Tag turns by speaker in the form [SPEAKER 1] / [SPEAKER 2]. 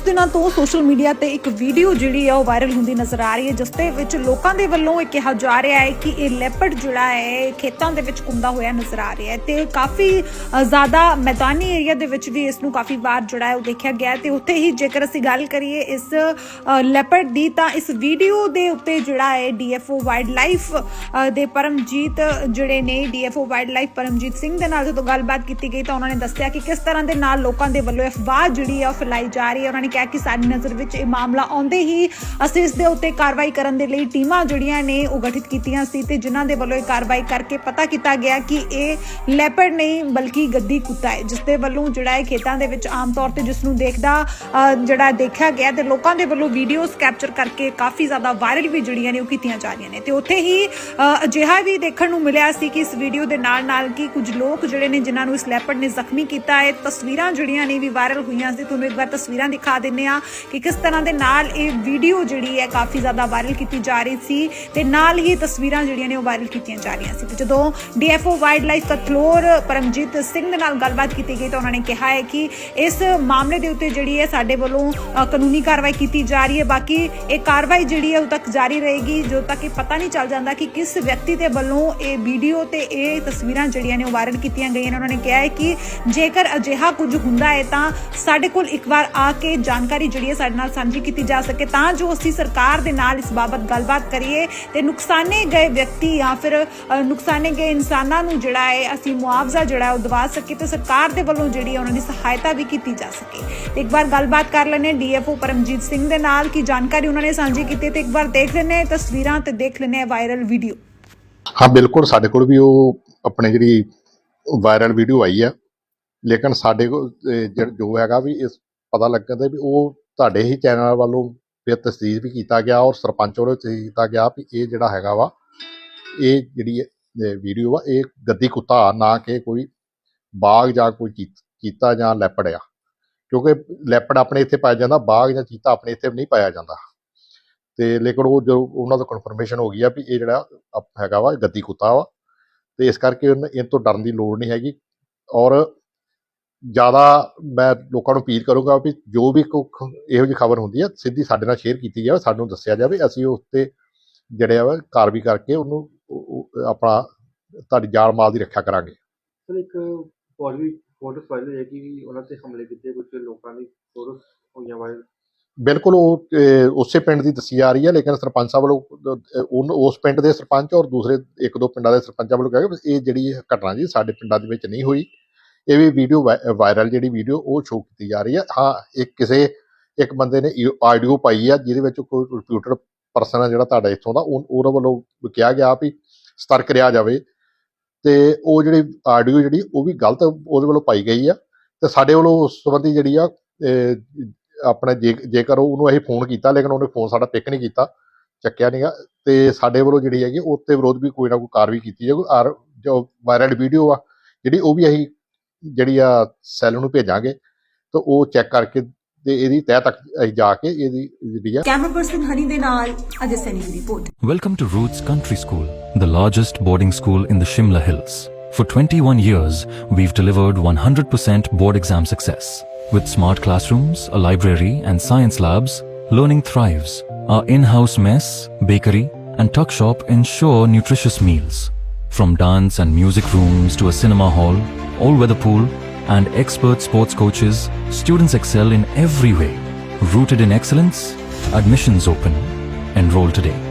[SPEAKER 1] ਦਿਨਾਂ ਤੋਂ social media ਤੇ ਇੱਕ ਵੀਡੀਓ ਜਿਹੜੀ ਹੈ ਉਹ ਵਾਇਰਲ ਹੁੰਦੀ ਨਜ਼ਰ ਆ ਰਹੀ ਹੈ, ਜਿਸ ਦੇ ਵਿੱਚ ਲੋਕਾਂ ਦੇ ਵੱਲੋਂ ਇਹ ਕਿਹਾ ਜਾ ਰਿਹਾ ਹੈ ਕਿ ਇਹ ਲੈਪਰਡ ਜਿਹੜਾ ਹੈ ਖੇਤਾਂ ਦੇ ਵਿੱਚ ਘੁੰਮਦਾ ਹੋਇਆ ਨਜ਼ਰ ਆ ਰਿਹਾ ਹੈ ਤੇ ਕਾਫੀ ਜ਼ਿਆਦਾ ਮੈਦਾਨੀ ਏਰੀਆ ਦੇ ਵਿੱਚ ਵੀ ਇਸ ਨੂੰ ਕਾਫੀ ਵਾਰ ਜਿਹੜਾ ਹੈ ਉਹ ਦੇਖਿਆ ਗਿਆ ਹੈ ਤੇ ਉੱਥੇ ਹੀ ਜੇਕਰ ਅਸੀਂ ਗੱਲ ਕਰੀਏ ਇਸ ਲੈਪਰਡ ਦੀ ਤਾਂ ਇਸ ਵੀਡੀਓ ਦੇ ਉੱਤੇ ਜਿਹੜਾ ਹੈ ਡੀਐਫਓ ਵਾਈਲਡ ਲਾਈਫ ਦੇ ਪਰਮਜੀਤ ਜਿਹੜੇ ਨੇ DFO wildlife Paramjit Singh ਦੇ ਨਾਲ ਜਦੋਂ ਗੱਲਬਾਤ ਕੀਤੀ ਗਈ ਤਾਂ ਉਹਨਾਂ ਨੇ ਦੱਸਿਆ ਕਿ ਕਿਸ ਤਰ੍ਹਾਂ ਦੇ ਨਾਲ ਲੋਕਾਂ ਦੇ ਵੱਲੋਂ ਅਫਵਾਹ ਜਿਹੜੀ ਆ ਉਹ ਫੈਲਾਈ ਜਾ ਰਹੀ ਹੈ, ਉਹਨਾਂ ਨੇ ਕਿਹਾ ਕਿ ਸਾਡੀ ਨਜ਼ਰ ਵਿੱਚ ਇਹ ਮਾਮਲਾ ਆਉਂਦੇ ਹੀ ਅਸੀਂ ਇਸ ਦੇ ਉੱਤੇ ਕਾਰਵਾਈ ਕਰਨ ਦੇ ਲਈ ਟੀਮਾਂ ਜਿਹੜੀਆਂ ਨੇ ਉਹ ਗਠਿਤ ਕੀਤੀਆਂ ਸੀ ਤੇ ਜਿਨ੍ਹਾਂ ਦੇ ਵੱਲੋਂ ਇਹ ਕਾਰਵਾਈ ਕਰਕੇ ਪਤਾ ਕੀਤਾ ਗਿਆ ਕਿ ਇਹ ਲੈਪਰਡ ਨਹੀਂ, ਬਲਕਿ ਗੱਦੀ ਕੁੱਤਾ ਹੈ, ਜਿਸ ਦੇ ਵੱਲੋਂ ਜਿਹੜਾ ਹੈ ਖੇਤਾਂ ਦੇ ਵਿੱਚ ਆਮ ਤੌਰ ਤੇ ਜਿਸ ਨੂੰ ਦੇਖਦਾ ਜਿਹੜਾ ਦੇਖਿਆ ਗਿਆ ਤੇ ਲੋਕਾਂ ਦੇ ਵੱਲੋਂ ਵੀਡੀਓਜ਼ ਕੈਪਚਰ ਕਰਕੇ ਕਾਫੀ ਜ਼ਿਆਦਾ ਵਾਇਰਲ ਵੀ ਜਿਹੜੀਆਂ ਨੇ ਉਹ ਕੀਤੀਆਂ ਜਾ ਰਹੀਆਂ ਨੇ। ਤੇ ਉੱਥੇ ਹੀ ਅਜਿਹਾ ਵੀ ਦੇਖਣ ਨੂੰ ਮਿਲਿਆ ਸੀ ਕਿ ਇਸ ਵੀਡੀਓ ਦੇ ਨਾਲ ਨਾਲ ਕਿ ਕੁਝ ਲੋਕ ਜਿਹੜੇ ਨੇ ਜਿਨ੍ਹਾਂ ਨੂੰ ਇਸ ਲੈਪਰਡ ਨੇ ਜ਼ਖਮੀ ਕੀਤਾ ਹੈ, ਤਸਵੀਰਾਂ ਜਿਹੜੀਆਂ ਨੇ ਵੀ ਵਾਇਰਲ ਹੋਈਆਂ ਸੀ, ਤੁਹਾਨੂੰ ਇੱਕ ਵਾਰ ਤਸਵੀਰਾਂ ਦਿਖਾ ਦਿੰਨੇ ਆ ਕਿ ਕਿਸ ਤਰ੍ਹਾਂ ਦੇ ਨਾਲ ਇਹ ਵੀਡੀਓ ਜਿਹੜੀ ਹੈ ਕਾਫੀ ਜ਼ਿਆਦਾ ਵਾਇਰਲ ਕੀਤੀ ਜਾ ਰਹੀ ਸੀ ਤੇ ਨਾਲ ਹੀ ਤਸਵੀਰਾਂ ਜਿਹੜੀਆਂ ਨੇ ਉਹ ਵਾਇਰਲ ਕੀਤੀਆਂ ਜਾ ਰਹੀਆਂ ਸੀ। ਜਦੋਂ DFO wildlife Paramjit Singh ਦੇ ਨਾਲ ਗੱਲਬਾਤ ਕੀਤੀ ਗਈ ਤਾਂ ਉਹਨਾਂ ਨੇ ਕਿਹਾ ਹੈ ਕਿ ਇਸ ਮਾਮਲੇ ਦੇ ਉੱਤੇ ਜਿਹੜੀ ਹੈ ਸਾਡੇ ਵੱਲੋਂ ਕਾਨੂੰਨੀ ਕਾਰਵਾਈ ਕੀਤੀ ਜਾ ਰਹੀ ਹੈ। ਬਾਕੀ ਇਹ ਕਾਰਵਾਈ ਜਿਹੜੀ ਹੈ ਉਦੋਂ ਤੱਕ ਜਾਰੀ ਰਹੇਗੀ। ਜਦੋਂ ਤੱਕ ਇਹ ਪਤਾ ਨਹੀਂ ਚੱਲ ਜਾਂਦਾ ਕਿ ਕਿਸ ਵਿਅਕਤੀ ਦੇ ਵੱਲੋਂ ਇਹ ਵੀਡੀਓ ਤੇ ਇਹ ਤਸਵੀਰਾਂ ਜਿਹੜੀਆਂ ਨੇ ਉਹ ਵਾਇਰਲ ਕੀਤੀਆਂ ਗਈਆਂ ਨੇ। ਉਹਨਾਂ ਨੇ ਕਿਹਾ ਹੈ ਕਿ ਜੇਕਰ ਅਜਿਹਾ ਕੁਝ ਹੁੰਦਾ ਹੈ ਤਾਂ ਸਾਡੇ ਕੋਲ ਇੱਕ ਵਾਰ ਆ ਕੇ ਜਾਣਕਾਰੀ ਜਿਹੜੀ ਹੈ ਸਾਡੇ ਨਾਲ ਸਾਂਝੀ ਕੀਤੀ ਜਾ ਸਕੇ ਤਾਂ ਜੋ ਅਸੀਂ ਸਰਕਾਰ ਦੇ ਨਾਲ ਇਸ ਬਾਬਤ ਗੱਲਬਾਤ ਕਰੀਏ ਤੇ ਨੁਕਸਾਨੇ ਗਏ ਵਿਅਕਤੀ ਜਾਂ ਫਿਰ ਨੁਕਸਾਨੇ ਗਏ ਇਨਸਾਨਾਂ ਨੂੰ ਜਿਹੜਾ ਹੈ ਅਸੀਂ ਮੁਆਵਜ਼ਾ ਜਿਹੜਾ ਉਹ ਦਵਾ ਸਕੀਏ ਤੇ ਸਰਕਾਰ ਦੇ ਵੱਲੋਂ ਜਿਹੜੀ ਉਹਨਾਂ ਦੀ ਸਹਾਇਤਾ ਵੀ ਕੀਤੀ ਜਾ ਸਕੇ। ਤੇ ਇੱਕ ਵਾਰ ਗੱਲਬਾਤ ਕਰ ਲੈਣੇ ਡੀਐਫਓ ਪਰਮਜੀਤ ਸਿੰਘ ਦੇ ਨਾਲ ਕੀ ਜਾਣਕਾਰੀ ਉਹਨਾਂ ਨੇ ਸਾਂਝੀ ਕੀਤੀ ਤੇ ਇੱਕ ਵਾਰ ਦੇਖ ਲੈਣੇ ਤਸਵੀਰਾਂ ਤੇ ਦੇਖ ਲੈਣੇ ਵਾਇਰਲ ਵੀਡੀਓ।
[SPEAKER 2] ਹਾਂ, ਬਿਲਕੁਲ ਸਾਡੇ ਕੋਲ ਵੀ ਉਹ ਆਪਣੇ ਜਿਹੜੀ ਵਾਇਰਲ ਵੀਡੀਓ ਆਈ ਆ। ਲੇਕਿਨ ਸਾਡੇ ਕੋਲ ਜੋ ਹੈਗਾ ਵੀ ਇਸ ਪਤਾ ਲੱਗਦਾ ਵੀ ਉਹ ਤੁਹਾਡੇ ਹੀ ਚੈਨਲ ਵੱਲੋਂ ਫਿਰ ਤਸਦੀਕ ਵੀ ਕੀਤਾ ਗਿਆ ਔਰ ਸਰਪੰਚ ਵੱਲੋਂ ਤਸਦੀਕ ਕੀਤਾ ਗਿਆ ਵੀ ਇਹ ਜਿਹੜਾ ਹੈਗਾ ਵਾ, ਇਹ ਜਿਹੜੀ ਵੀਡੀਓ ਆ, ਇਹ ਗੱਦੀ ਕੁੱਤਾ ਨਾ ਕਿ ਕੋਈ ਬਾਗ ਜਾਂ ਕੋਈ ਚੀ- ਚੀਤਾ ਜਾਂ ਲੈਪੜ ਆ। ਕਿਉਂਕਿ ਲੈਪੜ ਆਪਣੇ ਇੱਥੇ ਪਾਇਆ ਜਾਂਦਾ, ਬਾਗ ਜਾਂ ਚੀਤਾ ਆਪਣੇ ਇੱਥੇ ਨਹੀਂ ਪਾਇਆ ਜਾਂਦਾ। ਤੇ ਲੇਕਿਨ ਉਹ ਜੋ ਉਹਨਾਂ ਤੋਂ ਕਨਫਰਮੇਸ਼ਨ ਹੋ ਗਈ ਆ ਵੀ ਇਹ ਜਿਹੜਾ ਅਪ- ਹੈਗਾ ਵਾ ਗੱਦੀ ਕੁੱਤਾ ਵਾ। ਤੇ ਇਸ ਕਰਕੇ ਇਹ ਤੋਂ ਡਰਨ ਦੀ ਲੋੜ ਨਹੀਂ ਹੈਗੀ। ਔਰ ਜ਼ਿਆਦਾ ਮੈਂ ਲੋਕਾਂ ਨੂੰ ਅਪੀਲ ਕਰੂੰਗਾ ਵੀ ਜੋ ਵੀ ਕੋਈ ਇਹੋ ਜਿਹੀ ਖਬਰ ਹੁੰਦੀ ਹੈ ਸਿੱਧੀ ਸਾਡੇ ਨਾਲ ਸ਼ੇਅਰ ਕੀਤੀ ਜਾਵੇ ਸਾਨੂੰ ਦੱਸਿਆ ਜਾਵੇ ਅਸੀਂ ਉਸ ਤੇ ਜਿਹੜੇ ਆ ਕਾਰਵਾਈ ਕਰਕੇ ਉਹਨੂੰ ਉਹ- ਉਹ ਆਪਣਾ ਤੁਹਾਡੀ ਜਾਨ ਮਾਲ ਦੀ ਰੱਖਿਆ ਕਰਾਂਗੇ।
[SPEAKER 3] ਸਰ ਇੱਕ ਪੋਜ਼ਿਟਿਵ ਫੋਟੋ ਵਾਇਰਲ ਹੈ ਕਿ ਉਹਨਾਂ ਤੇ ਹਮਲੇ ਕੀਤੇ ਕੁਝ ਲੋਕਾਂ ਦੀ ਫੋਟੋਸ ਹੋਈਆਂ ਵਾਇਰਲ
[SPEAKER 2] ਬਿਲਕੁਲ ਉਹ ਉਸੇ ਪਿੰਡ ਦੀ ਦੱਸੀ ਜਾ ਰਹੀ ਹੈ ਲੇਕਿਨ ਸਰਪੰਚ ਸਾਹਿਬ ਵੱਲੋਂ ਉਸ ਪਿੰਡ ਦੇ ਸਰਪੰਚ ਔਰ ਦੂਸਰੇ ਇੱਕ ਦੋ ਪਿੰਡਾਂ ਦੇ ਸਰਪੰਚਾਂ ਵੱਲੋਂ ਕਿਹਾ ਕਿ ਇਹ ਜਿਹੜੀ ਘਟਨਾ ਜੀ ਸਾਡੇ ਪਿੰਡਾਂ ਦੇ ਵਿੱਚ ਨਹੀਂ ਹੋਈ। ਇਹ ਵੀ ਵੀਡੀਓ ਵਾਇਰਲ ਜਿਹੜੀ ਵੀਡੀਓ ਉਹ ਸ਼ੋਅ ਕੀਤੀ ਜਾ ਰਹੀ ਹੈ। ਹਾਂ ਇੱਕ ਕਿਸੇ ਇੱਕ ਬੰਦੇ ਨੇ ਆਡੀਓ ਪਾਈ ਆ ਜਿਹਦੇ ਵਿੱਚ ਕੋਈ ਕੰਪਿਊਟਰ ਪਰਸਨ ਆ ਜਿਹੜਾ ਤੁਹਾਡਾ ਇੱਥੋਂ ਦਾ ਉਹ- ਉਹਦੇ ਵੱਲੋਂ ਕਿਹਾ ਗਿਆ ਵੀ ਸਤਰਕ ਰਿਹਾ ਜਾਵੇ। ਤੇ ਉਹ ਜਿਹੜੀ ਆਡੀਓ ਜਿਹੜੀ ਉਹ ਵੀ ਗਲਤ ਉਹਦੇ ਵੱਲੋਂ ਪਾਈ ਗਈ ਆ। ਤੇ ਸਾਡੇ ਵੱਲੋਂ ਉਸ ਸੰਬੰਧੀ ਜਿਹੜੀ ਆ ਅਹ, ਆਪਣੇ ਜੇ- ਜੇਕਰ ਉਹਨੂੰ ਅਸੀਂ ਫੋਨ ਕੀਤਾ ਲੇਕਿਨ ਉਹਨੇ ਫੋਨ ਸਾਡਾ ਪਿਕ ਨਹੀਂ ਕੀਤਾ ਚੱਕਿਆ ਨਹੀਂਗਾ ਤੇ ਸਾਡੇ ਵੱਲੋਂ ਜਿਹੜੀ ਹੈਗੀ ਉਹ ਤੇ ਵਿਰੋਧ ਵੀ ਕੋਈ ਨਾ ਕੋਈ ਕਾਰਵਾਈ ਕੀਤੀ ਜਾਊਗੀ। ਔਰ ਜੋ ਵਾਇਰਲ ਵੀਡੀਓ ਆ ਜਿਹੜੀ ਉਹ ਵੀ ਅਸੀਂ ਜਿਹੜੀ ਆ ਸੈੱਲ ਨੂੰ ਭੇਜਾਂਗੇ ਤੇ ਉਹ ਚੈੱਕ ਕਰਕੇ ਤੇ ਇਹਦੀ ਤਹਿ ਤੱਕ ਅਸੀਂ ਜਾ ਕੇ ਇਹਦੀ ਜਿਹੜੀ ਆ
[SPEAKER 4] ਕੈਮਰਾ ਪਰਸਨ ਹਨੀ ਦੇ ਨਾਲ ਅਜੇ ਸੈਨੀ ਦੀ report
[SPEAKER 5] Welcome to Roots Country School, the largest boarding school in the Shimla Hills. For 21 years, we've delivered 100% board exam success. With smart classrooms, a library, and science labs, learning thrives. Our in house mess, bakery, and tuck shop ensure nutritious meals. From dance and music rooms to a cinema hall, all weather pool, and expert sports coaches, students excel in every way. Rooted in excellence, admissions open. Enroll today.